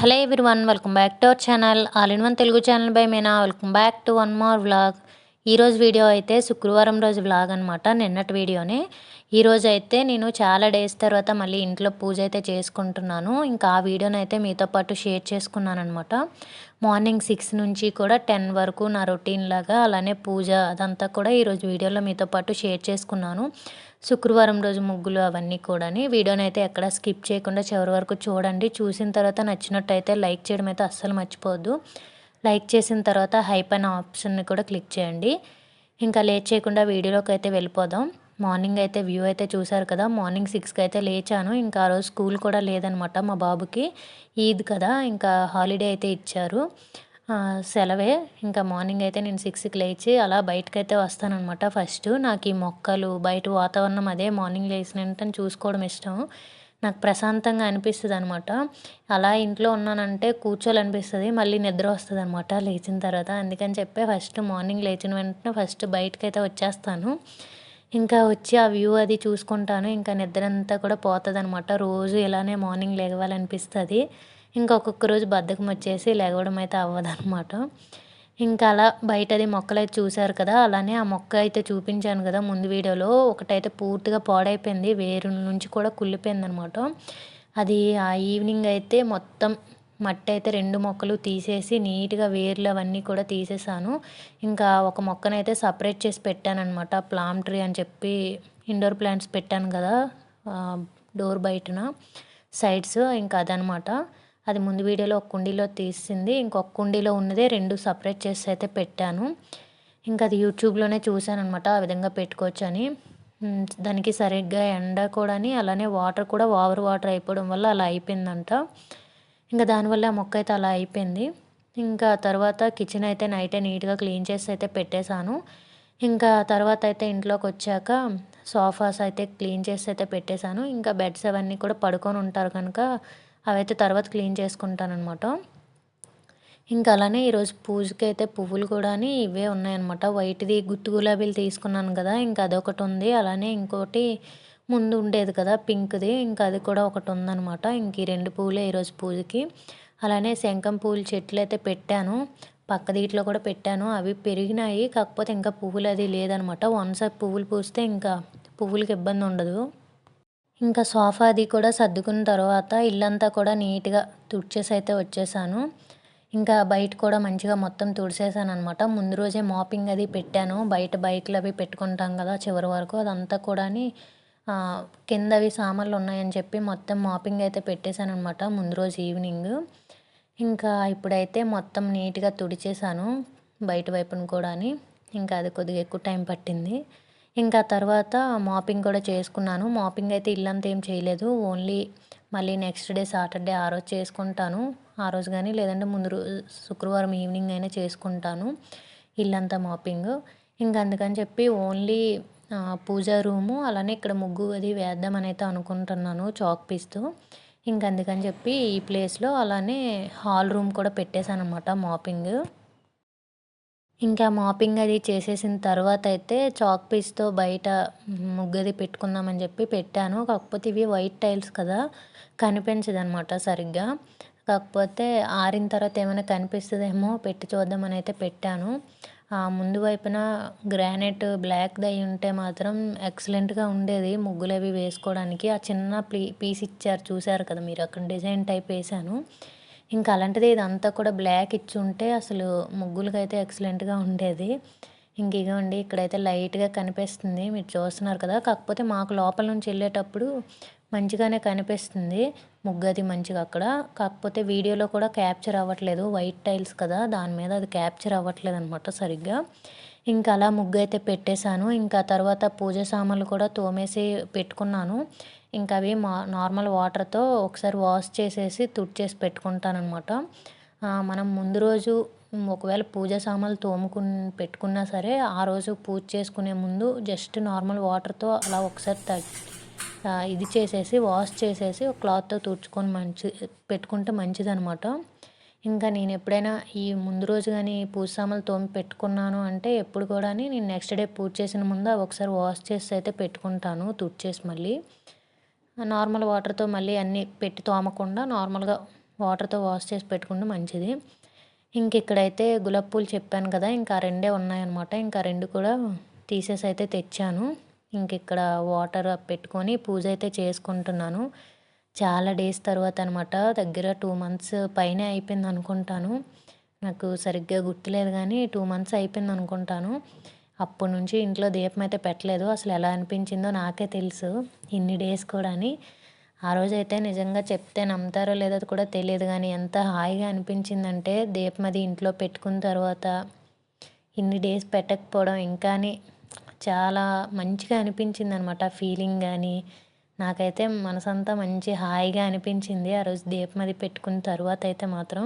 Hello one welcome back to our channel all in one Telugu channel by Mena. Welcome back to one more vlog. ఈరోజు video అయితే శుక్రవారం రోజు vlog అనమాట నిన్నటి వీడియోనే. ఈరోజు అయితే నేను చాలా డేస్ తర్వాత మళ్ళీ ఇంట్లో పూజ అయితే చేసుకుంటున్నాను. ఇంకా ఆ వీడియోని అయితే మీతో పాటు షేర్ చేసుకున్నాను అనమాట మార్నింగ్ సిక్స్ నుంచి కూడా టెన్ వరకు నా రొటీన్ లాగా అలానే పూజ అదంతా కూడా ఈరోజు వీడియోలో మీతో పాటు షేర్ చేసుకున్నాను. శుక్రవారం రోజు ముగ్గులు అవన్నీ కూడాని. వీడియోని అయితే ఎక్కడ స్కిప్ చేయకుండా చివరి వరకు చూడండి. చూసిన తర్వాత నచ్చినట్టయితే లైక్ చేయడం అయితే అస్సలు మర్చిపోవద్దు. లైక్ చేసిన తర్వాత హైప్ అనే ఆప్షన్ని కూడా క్లిక్ చేయండి. ఇంకా లేట్ చేయకుండా వీడియోలోకి అయితే వెళ్ళిపోదాం. మార్నింగ్ అయితే వ్యూ అయితే చూసారు కదా మార్నింగ్ సిక్స్కి అయితే లేచాను. ఇంకా ఆ రోజు స్కూల్ కూడా లేదనమాట మా బాబుకి. ఈద్ కదా ఇంకా హాలిడే అయితే ఇచ్చారు. సెలవే. ఇంకా మార్నింగ్ అయితే నేను సిక్స్కి లేచి అలా బయటకైతే వస్తానమాట ఫస్ట్. నాకు ఈ మొక్కలు బయట వాతావరణం అదే మార్నింగ్ లేచిన వెంటనే చూసుకోవడం ఇష్టం. నాకు ప్రశాంతంగా అనిపిస్తుంది అనమాట అలా ఇంట్లో ఉన్నానంటే కూర్చోాలనిపిస్తుంది మళ్ళీ నిద్ర వస్తుంది అనమాట లేచిన తర్వాత. అందుకని చెప్పి ఫస్ట్ మార్నింగ్ లేచిన వెంటనే ఫస్ట్ బయటకైతే వచ్చేస్తాను. ఇంకా వచ్చి ఆ వ్యూ అది చూసుకుంటాను. ఇంకా నిద్ర అంతా కూడా పోతుంది అనమాట రోజు ఇలానే మార్నింగ్ లేవాలనిపిస్తుంది. ఇంకా ఒక్కొక్క రోజు బద్ధకం వచ్చేసి లేవడం అయితే అవ్వదన్నమాట ఇంకా అలా బయటది మొక్కలు అయితే చూశారు కదా అలానే ఆ మొక్క అయితే చూపించాను కదా ముందు వీడియోలో. ఒకటైతే పూర్తిగా పాడైపోయింది వేరు నుంచి కూడా కుళ్ళిపోయింది అనమాట అది ఆ ఈవినింగ్ అయితే మొత్తం మట్టి అయితే రెండు మొక్కలు తీసేసి నీట్గా వేర్లు అవన్నీ కూడా తీసేసాను. ఇంకా ఒక మొక్కనైతే సపరేట్ చేసి పెట్టాను అనమాట ప్లామ్ ట్రీ అని చెప్పి ఇండోర్ ప్లాంట్స్ పెట్టాను కదా డోర్ బయటన సైడ్స్ ఇంకా అదనమాట. అది ముందు వీడియోలో ఒక కుండీలో తీసింది. ఇంకొక కుండీలో ఉన్నదే రెండు సపరేట్ చేసి అయితే పెట్టాను. ఇంకా అది యూట్యూబ్లోనే చూశాను అనమాట ఆ విధంగా పెట్టుకోవచ్చు అని దానికి సరిగ్గా ఎండ కూడా అలానే వాటర్ కూడా ఓవర్ వాటర్ అయిపోవడం వల్ల అలా అయిపోయిందంట. ఇంకా దానివల్ల ఆ మొక్క అయితే అలా అయిపోయింది. ఇంకా తర్వాత కిచెన్ అయితే నైటే నీట్గా క్లీన్ చేసి అయితే పెట్టేశాను. ఇంకా తర్వాత అయితే ఇంట్లోకి వచ్చాక సోఫాస్ అయితే క్లీన్ చేసి అయితే పెట్టేశాను. ఇంకా బెడ్స్ అవన్నీ కూడా పడుకొని ఉంటారు కనుక అవైతే తర్వాత క్లీన్ చేసుకుంటానమాట ఇంకా అలానే ఈరోజు పూజకి అయితే పువ్వులు కూడా ఇవే ఉన్నాయన్నమాట. వైట్ది గుత్తు గులాబీలు తీసుకున్నాను కదా ఇంకా అదొకటి ఉంది. అలానే ఇంకోటి ముందు ఉండేది కదా పింక్ది ఇంకా అది కూడా ఒకటి ఉందన్నమాట. ఇంక ఈ రెండు పువ్వులే ఈరోజు పూజకి. అలానే శంఖం పూలు చెట్లు అయితే పెట్టాను. పక్క దీంట్లో కూడా పెట్టాను. అవి పెరిగినాయి. కాకపోతే ఇంకా పువ్వులు అది లేదనమాట వన్స్ పువ్వులు పూస్తే ఇంకా పువ్వులకి ఇబ్బంది ఉండదు. ఇంకా సోఫా అది కూడా సర్దుకున్న తర్వాత ఇల్లంతా కూడా నీట్గా తుడిచేసి అయితే వచ్చేసాను. ఇంకా బయట కూడా మంచిగా మొత్తం తుడిసేసాను అనమాట ముందు రోజే మాపింగ్ అది పెట్టాను. బయట బైక్లు అవి పెట్టుకుంటాం కదా చివరి వరకు అదంతా కూడా కిందవి సామాన్లు ఉన్నాయని చెప్పి మొత్తం మాపింగ్ అయితే పెట్టేశాను అనమాట ముందు రోజు ఈవినింగ్. ఇంకా ఇప్పుడైతే మొత్తం నీట్గా తుడిచేసాను బయట వైపును కూడా ఇంకా అది కొద్దిగా ఎక్కువ టైం పట్టింది. ఇంకా తర్వాత మాపింగ్ కూడా చేసుకున్నాను. మాపింగ్ అయితే ఇల్లంతా ఏం చేయలేదు. ఓన్లీ మళ్ళీ నెక్స్ట్ డే సాటర్డే ఆ రోజు చేసుకుంటాను. ఆ రోజు కానీ లేదంటే ముందు రోజు శుక్రవారం ఈవినింగ్ అయినా చేసుకుంటాను ఇల్లంతా మాపింగ్. ఇంకా అందుకని చెప్పి ఓన్లీ పూజా రూము అలానే ఇక్కడ ముగ్గు అది వేద్దామని అయితే అనుకుంటున్నాను చాక్ పీస్తో. ఇంక అందుకని చెప్పి ఈ ప్లేస్లో అలానే హాల్ రూమ్ కూడా పెట్టేశాను అనమాట మాపింగ్. ఇంకా మాపింగ్ అది చేసేసిన తర్వాత అయితే చాక్ పీస్తో బయట ముగ్గది పెట్టుకుందామని చెప్పి పెట్టాను. కాకపోతే ఇవి వైట్ టైల్స్ కదా కనిపించదు అనమాట సరిగ్గా. కాకపోతే ఆరిన తర్వాత ఏమైనా కనిపిస్తుందేమో పెట్టి చూద్దామని అయితే పెట్టాను. ముందు వైపున గ్రానైట్ బ్లాక్ అయి ఉంటే మాత్రం ఎక్సలెంట్గా ఉండేది ముగ్గులు అవి వేసుకోవడానికి. ఆ చిన్న పీస్ ఇచ్చారు చూసారు కదా మీరు అక్కడ డిజైన్ టైప్ వేసాను ఇంకా అలాంటిది ఇదంతా కూడా బ్లాక్ ఇచ్చి ఉంటే అసలు ముగ్గులకైతే ఎక్సలెంట్గా ఉండేది. ఇంక ఇగోండి ఇక్కడైతే లైట్గా కనిపిస్తుంది. మీరు చూస్తున్నారు కదా కాకపోతే మాకు లోపల నుంచి వెళ్ళేటప్పుడు మంచిగానే కనిపిస్తుంది. ముగ్గది మంచిగా అక్కడ. కాకపోతే వీడియోలో కూడా క్యాప్చర్ అవ్వట్లేదు వైట్ టైల్స్ కదా దాని మీద అది క్యాప్చర్ అవ్వట్లేదు అనమాట సరిగ్గా. ఇంకా అలా ముగ్గు అయితే పెట్టేశాను. ఇంకా తర్వాత పూజ సామాన్లు కూడా తోమేసి పెట్టుకున్నాను. ఇంకా అవి మా నార్మల్ వాటర్తో ఒకసారి వాష్ చేసేసి తుడిచేసి పెట్టుకుంటానమాట మనం ముందు రోజు ఒకవేళ పూజ సామాన్లు తోముకు పెట్టుకున్నా సరే ఆ రోజు పూజ చేసుకునే ముందు జస్ట్ నార్మల్ వాటర్తో అలా ఒకసారి ఇది చేసేసి వాష్ చేసేసి ఒక క్లాత్తో తుడుచుకొని మంచి పెట్టుకుంటే మంచిదనమాట ఇంకా నేను ఎప్పుడైనా ఈ ముందు రోజు కానీ పూజ సామాన్లు తోమి పెట్టుకున్నాను అంటే ఎప్పుడు కూడా నేను నెక్స్ట్ డే పూజ చేసిన ముందు ఒకసారి వాష్ చేసి అయితే పెట్టుకుంటాను తుడిచేసి మళ్ళీ. నార్మల్ వాటర్తో మళ్ళీ అన్నీ పెట్టి తోమకుండా నార్మల్గా వాటర్తో వాష్ చేసి పెట్టుకుంటే మంచిది. ఇంక ఇక్కడైతే గులాబ్ పూలు చెప్పాను కదా ఇంకా రెండే ఉన్నాయన్నమాట. ఇంకా రెండు కూడా తీసేసి అయితే తెచ్చాను. ఇంక ఇక్కడ వాటర్ పెట్టుకొని పూజ అయితే చేసుకుంటున్నాను. చాలా డేస్ తర్వాత అనమాట దగ్గర టూ మంత్స్ పైనే అయిపోయింది అనుకుంటాను నాకు సరిగ్గా గుర్తులేదు కానీ టూ మంత్స్ అయిపోయింది అనుకుంటాను అప్పటి నుంచి ఇంట్లో దీపం అయితే పెట్టలేదు. అసలు ఎలా అనిపించిందో నాకే తెలుసు. ఇన్ని డేస్ కూడా అని ఆ రోజైతే నిజంగా చెప్తే నమ్ముతారో లేదో కూడా తెలియదు కానీ ఎంత హాయిగా అనిపించిందంటే దీపం అది ఇంట్లో పెట్టుకున్న తర్వాత ఇన్ని డేస్ పెట్టకపోవడం ఇంకా చాలా మంచిగా అనిపించింది అనమాట ఫీలింగ్ కానీ నాకైతే మనసంతా మంచి హాయిగా అనిపించింది. ఆ రోజు దీపం అది పెట్టుకున్న తర్వాత అయితే మాత్రం.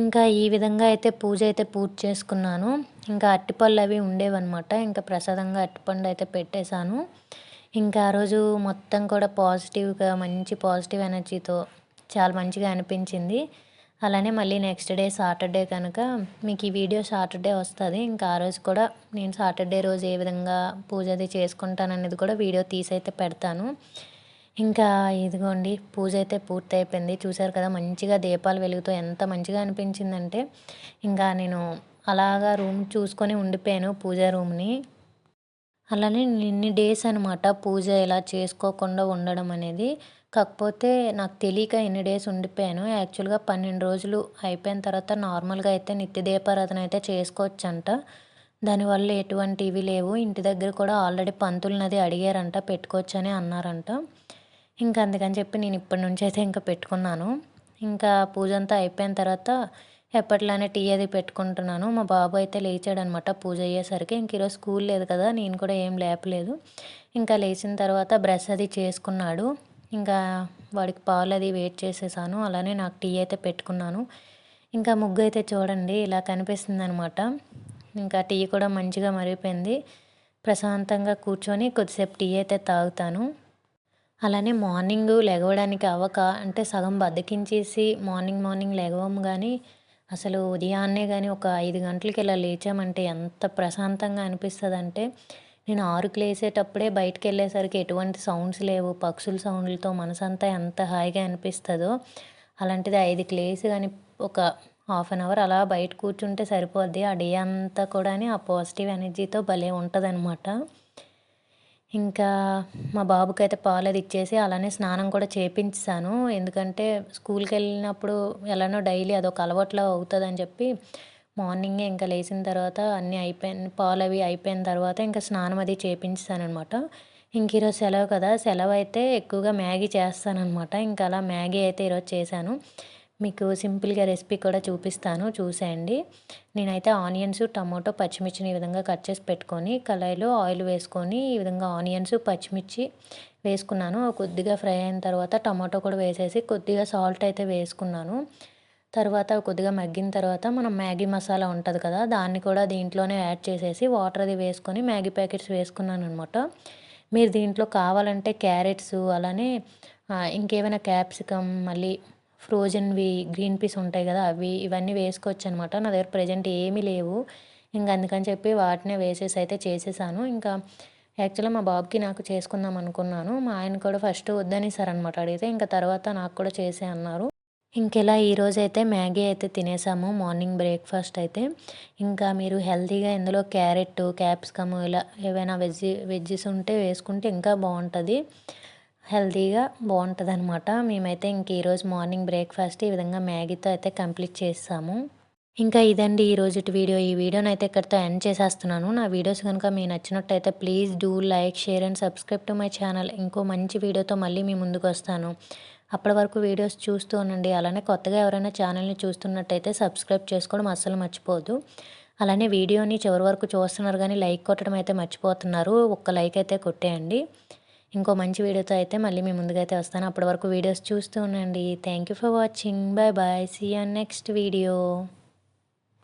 ఇంకా ఈ విధంగా అయితే పూజ అయితే పూజ చేసుకున్నాను. ఇంకా అట్టిపళ్ళు అవి ఉండేవన్నమాట. ఇంకా ప్రసాదంగా అట్టిపండు అయితే పెట్టేశాను. ఇంకా ఆ రోజు మొత్తం కూడా పాజిటివ్గా మంచి పాజిటివ్ ఎనర్జీతో చాలా మంచిగా అనిపించింది. అలానే మళ్ళీ నెక్స్ట్ డే సాటర్డే కనుక మీకు ఈ వీడియో సాటర్డే వస్తుంది. ఇంకా ఆ రోజు కూడా నేను సాటర్డే రోజు ఏ విధంగా పూజ అది చేసుకుంటాననేది కూడా వీడియో తీసి అయితే పెడతాను. ఇంకా ఇదిగోండి పూజ అయితే పూర్తి అయిపోయింది చూశారు కదా మంచిగా దీపాలు వెలుగుతూ ఎంత మంచిగా అనిపించిందంటే ఇంకా నేను అలాగా రూమ్ చూసుకొని ఉండిపోయాను పూజ రూమ్ని. అలానే ఇన్ని డేస్ అనమాట పూజ ఇలా చేసుకోకుండా ఉండడం అనేది. కాకపోతే నాకు తెలియక ఎన్ని డేస్ ఉండిపోయాను. యాక్చువల్గా పన్నెండు రోజులు అయిపోయిన తర్వాత నార్మల్గా అయితే నిత్య దీపారాధన అయితే చేసుకోవచ్చంట. దానివల్ల ఎటువంటివి లేవు. ఇంటి దగ్గర కూడా ఆల్రెడీ పంతులనది అడిగారంట పెట్టుకోవచ్చని అన్నారంట. ఇంకా అందుకని చెప్పి నేను ఇప్పటి నుంచి అయితే ఇంకా పెట్టుకున్నాను. ఇంకా పూజ అంతా అయిపోయిన తర్వాత ఎప్పట్లానే టీ అది పెట్టుకుంటున్నాను. మా బాబు అయితే లేచాడనమాట పూజ అయ్యేసరికి. ఇంక ఈరోజు స్కూల్ లేదు కదా నేను కూడా ఏం లేపలేదు. ఇంకా లేచిన తర్వాత బ్రష్ అది చేసుకున్నాడు. ఇంకా వాడికి పాలు అది వెయిట్ చేసేసాను. అలానే నాకు టీ అయితే పెట్టుకున్నాను. ఇంకా ముగ్గు అయితే చూడండి ఇలా కనిపిస్తుంది అనమాట ఇంకా టీ కూడా మంచిగా మరిగిపోయింది. ప్రశాంతంగా కూర్చొని కొద్దిసేపు టీ అయితే తాగుతాను. అలానే మార్నింగ్ లెగవడానికి అవ్వక అంటే సగం బద్దకించేసి మార్నింగ్ మార్నింగ్ లెగవము కానీ అసలు ఉదయాన్నే కానీ ఒక ఐదు గంటలకి ఇలా లేచామంటే ఎంత ప్రశాంతంగా అనిపిస్తుంది అంటే నేను ఆరుకు లేసేటప్పుడే బయటకు వెళ్ళేసరికి ఎటువంటి సౌండ్స్ లేవు. పక్షుల సౌండ్లతో మనసంతా ఎంత హాయిగా అనిపిస్తుందో అలాంటిది ఐదుకి లేసి కానీ ఒక హాఫ్ అన్ అవర్ అలా బయట కూర్చుంటే సరిపోద్ది. ఆ డే అంతా కూడా ఆ పాజిటివ్ ఎనర్జీతో భలే ఉంటుందన్నమాట. ఇంకా మా బాబుకి అయితే పాలు అది ఇచ్చేసి అలానే స్నానం కూడా చేపించాను. ఎందుకంటే స్కూల్కి వెళ్ళినప్పుడు ఎలానో డైలీ అదొక అలవాట్లో అవుతుందని చెప్పి మార్నింగే ఇంకా లేచిన తర్వాత అన్నీ అయిపోయిన పాలు అవి అయిపోయిన తర్వాత ఇంకా స్నానం అది చేపించాను అనమాట ఇంక ఈరోజు సెలవు కదా సెలవు అయితే ఎక్కువగా మ్యాగీ చేస్తానన్నమాట. ఇంకా అలా మ్యాగీ అయితే ఈరోజు చేశాను. మీకు సింపుల్గా రెసిపీ కూడా చూపిస్తాను చూసేయండి. నేనైతే ఆనియన్స్ టమాటో పచ్చిమిర్చిని ఈ విధంగా కట్ చేసి పెట్టుకొని కళాయిలో ఆయిల్ వేసుకొని ఈ విధంగా ఆనియన్స్ పచ్చిమిర్చి వేసుకున్నాను. కొద్దిగా ఫ్రై అయిన తర్వాత టమాటో కూడా వేసేసి కొద్దిగా సాల్ట్ అయితే వేసుకున్నాను. తర్వాత కొద్దిగా మగ్గిన తర్వాత మనం మ్యాగీ మసాలా ఉంటుంది కదా దాన్ని కూడా దీంట్లోనే యాడ్ చేసేసి వాటర్ అది వేసుకొని మ్యాగీ ప్యాకెట్స్ వేసుకున్నాను అనమాట మీరు దీంట్లో కావాలంటే క్యారెట్స్ అలానే ఇంకేమైనా క్యాప్సికమ్ మళ్ళీ ఫ్రోజన్వి గ్రీన్ పీస్ ఉంటాయి కదా అవి ఇవన్నీ వేసుకోవచ్చు అనమాట నా దగ్గర ప్రజెంట్ ఏమీ లేవు. ఇంకా అందుకని చెప్పి వాటినే వేసేసి అయితే చేసేసాను. ఇంకా యాక్చువల్గా మా బాబుకి నాకు చేసుకుందాం అనుకున్నాను. మా ఆయన కూడా ఫస్ట్ వద్దనేసారనమాట అనమాట అడిగితే ఇంకా తర్వాత నాకు కూడా చేసే అన్నారు. ఇంకెలా ఈరోజు అయితే మ్యాగీ అయితే తినేసాము మార్నింగ్ బ్రేక్ఫాస్ట్ అయితే. ఇంకా మీరు హెల్తీగా ఇందులో క్యారెట్ క్యాప్సికమ్ ఇలా ఏవైనా వెజ్ వెజ్జెస్ ఉంటే వేసుకుంటే ఇంకా బాగుంటుంది. హెల్తీగా బాగుంటుంది అనమాట మేమైతే ఇంక ఈరోజు మార్నింగ్ బ్రేక్ఫాస్ట్ ఈ విధంగా మ్యాగీతో అయితే కంప్లీట్ చేస్తాము ఇంకా ఇదండి ఈ రోజు వీడియో. ఈ వీడియోని అయితే ఇక్కడితో ఎండ్ చేసేస్తున్నాను. నా వీడియోస్ కనుక మీకు నచ్చినట్టయితే please do like share and subscribe to my channel. ఇంకో మంచి వీడియోతో మళ్ళీ మీ ముందుకు వస్తాను. అప్పటి వరకు వీడియోస్ చూస్తూ ఉండండి. అలానే కొత్తగా ఎవరైనా ఛానల్ని చూస్తున్నట్టయితే సబ్స్క్రైబ్ చేసుకోవడం అస్సలు మర్చిపోదు అలానే వీడియోని చివరి వరకు చూస్తున్నారు కానీ లైక్ కొట్టడం అయితే మర్చిపోతున్నారు. ఒక్క లైక్ అయితే కొట్టేయండి. ఇంకో మంచి వీడియోతో అయితే మళ్ళీ మీ ముందుకైతే వస్తాను. అప్పటి వరకు వీడియోస్ చూస్తూ ఉండండి. Thank you for watching bye bye see you next video